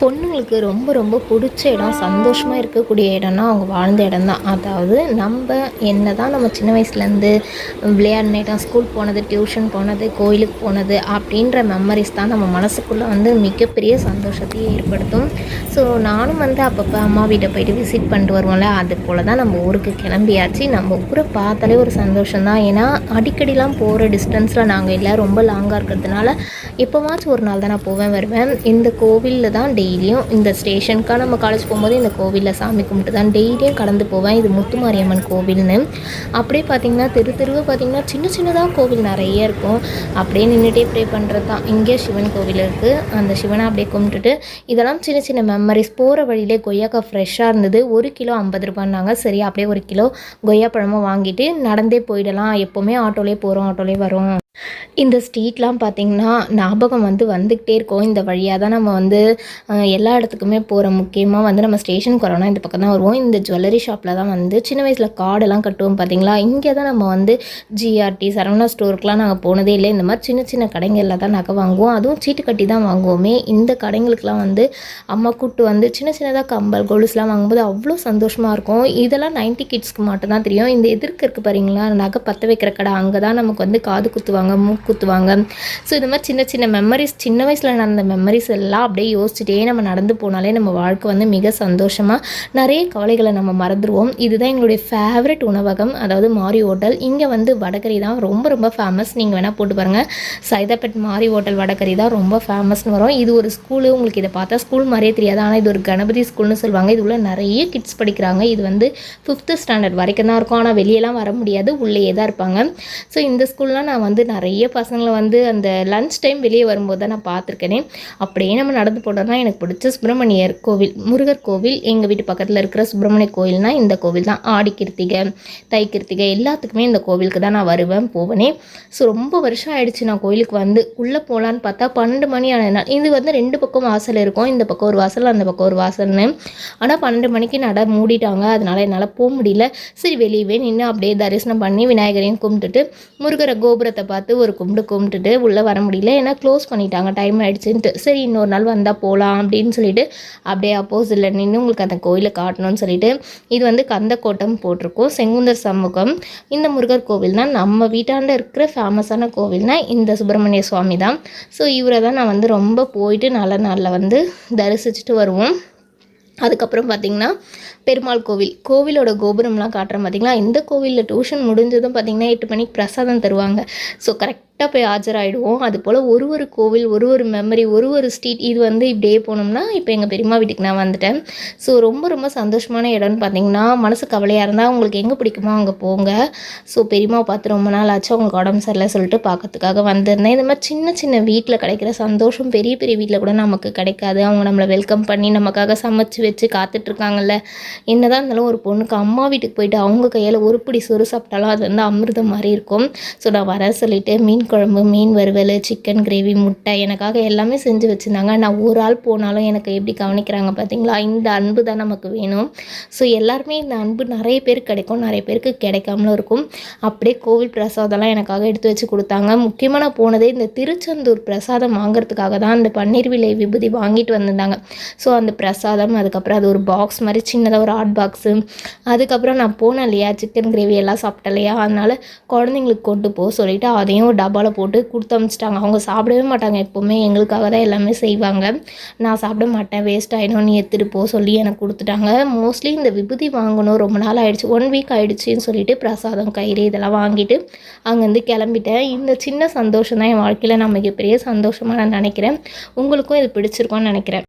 பொண்ணுங்களுக்கு ரொம்ப ரொம்ப பிடிச்ச இடம் சந்தோஷமாக இருக்கக்கூடிய இடம்னா அவங்க வாழ்ந்த இடம் தான் அதாவது நம்ம என்ன தான் நம்ம சின்ன வயசுலேருந்து விளையாடின இடம் ஸ்கூல் போனது டியூஷன் போனது கோயிலுக்கு போனது அப்படின்ற மெமரிஸ் தான் நம்ம மனசுக்குள்ளே வந்து மிகப்பெரிய சந்தோஷத்தையே ஏற்படுத்தும். ஸோ நானும் வந்து அப்பப்போ அம்மா வீட்டை போயிட்டு விசிட் பண்ணிட்டு வருவோம்ல அது போல் தான் நம்ம ஊருக்கு கிளம்பியாச்சு. நம்ம ஊரை பார்த்தாலே ஒரு சந்தோஷம் தான் ஏன்னா அடிக்கடிலாம் போகிற டிஸ்டன்ஸில் நாங்கள் இல்லை ரொம்ப லாங்காக இருக்கிறதுனால எப்போவாச்சும் ஒரு நாள் தான் நான் போவேன் வருவேன். இந்த கோவிலில் தான் டெய்லியும் இந்த ஸ்டேஷனுக்காக நம்ம காலேஜ் போகும்போது இந்த கோவிலில் சாமி கும்பிட்டு தான் டெய்லியும் கடந்து போவேன். இது முத்துமாரியம்மன் கோவில்னு. அப்படியே பார்த்தீங்கன்னா தெரு தெருவாக பார்த்தீங்கன்னா சின்ன சின்னதாக கோவில் நிறைய இருக்கும். அப்படியே நின்றுட்டே ப்ரே பண்ணுறது தான். இங்கே சிவன் கோவில் இருக்குது அந்த சிவனை அப்படியே கும்பிட்டுட்டு இதெல்லாம் சின்ன சின்ன மெமரிஸ் போகிற வழியிலே கொய்யாக்காய் ஃப்ரெஷ்ஷாக இருந்தது. ஒரு கிலோ ஐம்பது ரூபான்னாங்க. சரி அப்படியே ஒரு கிலோ கொய்யா பழமும் வாங்கிட்டு நடந்தே போயிடலாம். எப்போவுமே ஆட்டோலேயே போகிறோம் ஆட்டோலேயே வரோம். இந்த ஸ்ட்ரீட்லாம் பார்த்திங்கன்னா ஞாபகம் வந்து வந்துக்கிட்டே இருக்கும். இந்த வழியாக தான் நம்ம வந்து எல்லா இடத்துக்குமே போகிற முக்கியமாக வந்து நம்ம ஸ்டேஷனுக்கு வரோம்னா இந்த பக்கம் தான் வருவோம். இந்த ஜுவல்லரி ஷாப்பில் தான் வந்து சின்ன வயசில் கார்டெல்லாம் கட்டுவோம் பார்த்தீங்களா? இங்கே தான் நம்ம வந்து ஜிஆர்டி சரவணா ஸ்டோருக்குலாம் நாங்கள் போனதே இல்லை. இந்த மாதிரி சின்ன சின்ன கடைங்களில் தான் நகை வாங்குவோம். அதுவும் சீட்டு கட்டி தான் வாங்குவோமே. இந்த கடைங்களுக்கெலாம் வந்து அம்மா கூட்டு வந்து சின்ன சின்னதாக கம்பல் கொலுசுலாம் வாங்கும்போது அவ்வளோ சந்தோஷமாக இருக்கும். இதெல்லாம் 90 கிட்ஸ்க்கு மட்டும் தான் தெரியும். இந்த எதிர்க்க இருக்குது பாருங்களா நகை பற்ற வைக்கிற கடை அங்கே தான் நமக்கு வந்து காது குத்துவாங்க. மூக்கு குத்துவாங்க. ஸோ இது மாதிரி சின்ன சின்ன மெமரிஸ் சின்ன வயசில் நடந்த மெமரிஸ் எல்லாம் அப்படியே யோசிச்சுட்டே நம்ம நடந்து போனாலே நம்ம வாழ்க்கை வந்து மிக சந்தோஷமாக நிறைய கவலைகளை நம்ம மறந்துடுவோம் இதுதான் எங்களுடைய ஃபேவரட் உணவகம் அதாவது மாரி ஹோட்டல். இங்கே வந்து வடகறி தான் ரொம்ப ரொம்ப ஃபேமஸ் நீங்கள் வேணால் போட்டு பாருங்கள் சைதாப்பேட் மாரி ஹோட்டல் வடகறி தான் ரொம்ப ஃபேமஸ்னு வரும். இது ஒரு ஸ்கூலு உங்களுக்கு இதை பார்த்தா ஸ்கூல் மாதிரியே தெரியாது. ஆனால் இது ஒரு கணபதி ஸ்கூல்னு சொல்லுவாங்க. இது உள்ள நிறைய கிட்ஸ் படிக்கிறாங்க. இது வந்து ஃபிஃப்த்து ஸ்டாண்டர்ட் வரைக்கும் தான் இருக்கும். ஆனால் வெளியெல்லாம் வர முடியாது. உள்ளேயே தான் இருப்பாங்க. ஸோ இந்த ஸ்கூல்லாம் நான் வந்து நிறைய பசங்களை வந்து அந்த லஞ்ச் டைம் வெளியே வரும்போது தான் நான் பார்த்துருக்கேனே. அப்படியே நம்ம நடந்து போனோம்னா எனக்கு பிடிச்ச சுப்பிரமணியர் கோவில். முருகர் கோவில் எங்கள் வீட்டு பக்கத்தில் இருக்கிற சுப்பிரமணிய கோவில்னா இந்த கோவில் தான் ஆடி கிருத்திகை தை கிருத்திகை எல்லாத்துக்குமே இந்த கோவிலுக்கு தான் நான் வருவேன் போவனே. ஸோ ரொம்ப வருஷம் ஆயிடுச்சு நான் கோவிலுக்கு வந்து. உள்ளே போகலான்னு பார்த்தா பன்னெண்டு மணி ஆன இது வந்து ரெண்டு பக்கம் வாசல் இருக்கும். இந்த பக்கம் ஒரு வாசல் அந்த பக்கம் ஒரு வாசல்னு. ஆனால் பன்னெண்டு மணிக்கு நட மூடிட்டாங்க. அதனால் என்னால் போக முடியல. சரி வெளியவே நின்று அப்படியே தரிசனம் பண்ணி விநாயகரையும் கும்பிட்டுட்டு முருகரை கோபுரத்தை பார்த்து ஒரு கும்பிட்டு கும்பிட்டுட்டு உள்ளே வர முடியல. ஏன்னா க்ளோஸ் பண்ணிட்டாங்க. டைம் ஆகிடுச்சுன்ட்டு சரி இன்னொரு நாள் வந்தால் போகலாம் அப்படின்னு சொல்லிட்டு அப்படியே அப்போசிட்டில் நின்று உங்களுக்கு அந்த கோயிலை காட்டணும்னு சொல்லிட்டு இது வந்து கந்தக்கோட்டம் போட்டிருக்கோம். செங்குந்தர் சமூகம். இந்த முருகர் கோவில் தான் நம்ம வீட்டாண்ட இருக்கிற ஃபேமஸான கோவில்னா இந்த சுப்பிரமணிய சுவாமி தான். ஸோ இவரை தான் நான் வந்து ரொம்ப போயிட்டு நல்ல நாளில் வந்து தரிசிச்சுட்டு வருவோம். அதுக்கப்புறம் பார்த்திங்கன்னா பெருமாள் கோவில். கோவிலோட கோபுரம்லாம் காட்டுறோம் பார்த்திங்கன்னா இந்த கோவிலில் டியூஷன் முடிஞ்சதும் பார்த்திங்கன்னா எட்டு மணிக்கு பிரசாதம் தருவாங்க. ஸோ கரெக்டாக போய் ஆஜராகிடுவோம் அது போல் ஒரு ஒரு கோவில் ஒரு ஒரு மெமரி ஒரு ஒரு ஸ்ட்ரீட் இது வந்து இப்படியே போனோம்னா இப்போ எங்கள் பெரியம்மா வீட்டுக்கு நான் வந்துட்டேன். ஸோ ரொம்ப ரொம்ப சந்தோஷமான இடம்னு பார்த்தீங்கன்னா மனசு கவலையாக இருந்தால் உங்களுக்கு எங்கே பிடிக்குமோ அங்கே போங்க. ஸோ பெரியம்மாவை பார்த்து ரொம்ப நாள் ஆச்சு. அவங்களுக்கு உடம்பு சரியில்லை சொல்லிட்டு பார்க்கறதுக்காக வந்திருந்தேன். இந்த மாதிரி சின்ன சின்ன வீட்டில் கிடைக்கிற சந்தோஷம் பெரிய பெரிய வீட்டில் கூட நமக்கு கிடைக்காது. அவங்க நம்மளை வெல்கம் பண்ணி நமக்காக சமைச்சு வச்சு காத்துட்ருக்காங்கல்ல என்னதான் இருந்தாலும் ஒரு பொண்ணுக்கு அம்மா வீட்டுக்கு போயிட்டு அவங்க கையால் ஒரு பிடி சொறு சாப்பிட்டாலும் அது வந்து அமிர்தம் மாதிரி இருக்கும். ஸோ நான் வர சொல்லிவிட்டு மீன் குழம்பு மீன் வறுவல் சிக்கன் கிரேவி முட்டை எனக்காக எல்லாமே செஞ்சு வச்சுருந்தாங்க. நான் ஒரு ஆள் போனாலும் எனக்கு எப்படி கவனிக்கிறாங்க பார்த்தீங்களா இந்த அன்பு தான் நமக்கு வேணும். ஸோ எல்லாருமே இந்த அன்பு நிறைய பேர் கிடைக்கும். நிறைய பேருக்கு கிடைக்காமலும் இருக்கும். அப்படியே கோவில் பிரசாதம்லாம் எனக்காக எடுத்து வச்சு கொடுத்தாங்க. முக்கியமாக நான் போனதே இந்த திருச்செந்தூர் பிரசாதம் வாங்குறதுக்காக தான் அந்த பன்னீர் விலை விபூதி வாங்கிட்டு வந்திருந்தாங்க. ஸோ அந்த பிரசாதம் அதுக்கப்புறம் அது ஒரு பாக்ஸ் மாதிரி சின்னதாக ஒரு ஹாட் பாக்ஸு அதுக்கப்புறம் நான் போனேன் இல்லையா? சிக்கன் கிரேவி எல்லாம் சாப்பிட்டலையா இல்லையா? அதனால் குழந்தைங்களுக்கு கொண்டு போக சொல்லிட்டு அதையும் டபா டப்பாவில் போட்டு கொடுத்து அமிச்சிட்டாங்க அவங்க சாப்பிடவே மாட்டாங்க. எப்போவுமே எங்களுக்காக தான் எல்லாமே செய்வாங்க. நான் சாப்பிட மாட்டேன். வேஸ்ட் ஆகிடும் நீ எடுத்துகிட்டு போ சொல்லி எனக்கு கொடுத்துட்டாங்க. மோஸ்ட்லி இந்த விபூதி வாங்கணும். ரொம்ப நாள் ஆகிடுச்சு ஒன் வீக் ஆகிடுச்சின்னு சொல்லிட்டு பிரசாதம் கயிறு இதெல்லாம் வாங்கிட்டு அங்கேருந்து கிளம்பிட்டேன். இந்த சின்ன சந்தோஷம் தான் என் வாழ்க்கையில் நான் மிகப்பெரிய சந்தோஷமாக நான் நினைக்கிறேன். உங்களுக்கும் இது பிடிச்சிருக்கும்னு நினைக்கிறேன்.